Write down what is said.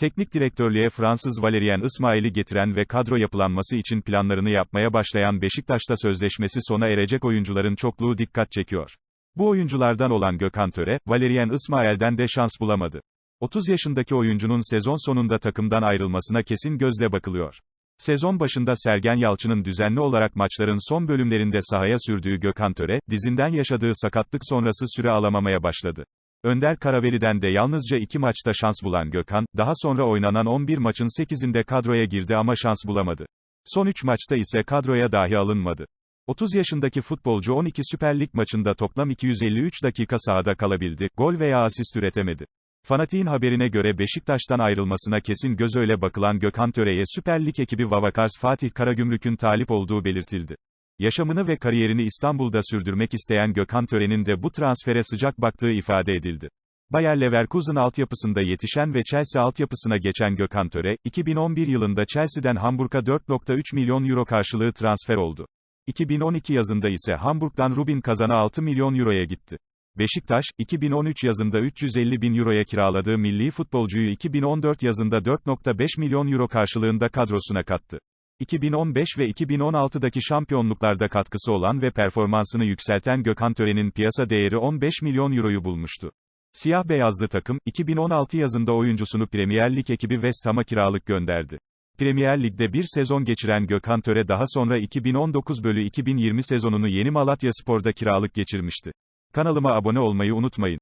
Teknik direktörlüğe Fransız Valérien İsmail'i getiren ve kadro yapılanması için planlarını yapmaya başlayan Beşiktaş'ta sözleşmesi sona erecek oyuncuların çokluğu dikkat çekiyor. Bu oyunculardan olan Gökhan Töre, Valérien İsmail'den de şans bulamadı. 30 yaşındaki oyuncunun sezon sonunda takımdan ayrılmasına kesin gözle bakılıyor. Sezon başında Sergen Yalçın'ın düzenli olarak maçların son bölümlerinde sahaya sürdüğü Gökhan Töre, dizinden yaşadığı sakatlık sonrası süre alamamaya başladı. Önder Karaveli'den de yalnızca iki maçta şans bulan Gökhan, daha sonra oynanan 11 maçın 8'inde kadroya girdi ama şans bulamadı. Son 3 maçta ise kadroya dahi alınmadı. 30 yaşındaki futbolcu 12 Süper Lig maçında toplam 253 dakika sahada kalabildi, gol veya asist üretemedi. Fanatik'in haberine göre Beşiktaş'tan ayrılmasına kesin göz öyle bakılan Gökhan Töre'ye Süper Lig ekibi Vavakars Fatih Karagümrük'ün talip olduğu belirtildi. Yaşamını ve kariyerini İstanbul'da sürdürmek isteyen Gökhan Töre'nin de bu transfere sıcak baktığı ifade edildi. Bayer Leverkusen altyapısında yetişen ve Chelsea altyapısına geçen Gökhan Töre, 2011 yılında Chelsea'den Hamburg'a 4.3 milyon euro karşılığı transfer oldu. 2012 yazında ise Hamburg'dan Rubin Kazan'a 6 milyon euroya gitti. Beşiktaş, 2013 yazında 350 bin euroya kiraladığı milli futbolcuyu 2014 yazında 4.5 milyon euro karşılığında kadrosuna kattı. 2015 ve 2016'daki şampiyonluklarda katkısı olan ve performansını yükselten Gökhan Töre'nin piyasa değeri 15 milyon euroyu bulmuştu. Siyah beyazlı takım, 2016 yazında oyuncusunu Premier Lig ekibi West Ham'a kiralık gönderdi. Premier Lig'de bir sezon geçiren Gökhan Töre daha sonra 2019 bölü 2020 sezonunu Yeni Malatya Spor'da kiralık geçirmişti. Kanalıma abone olmayı unutmayın.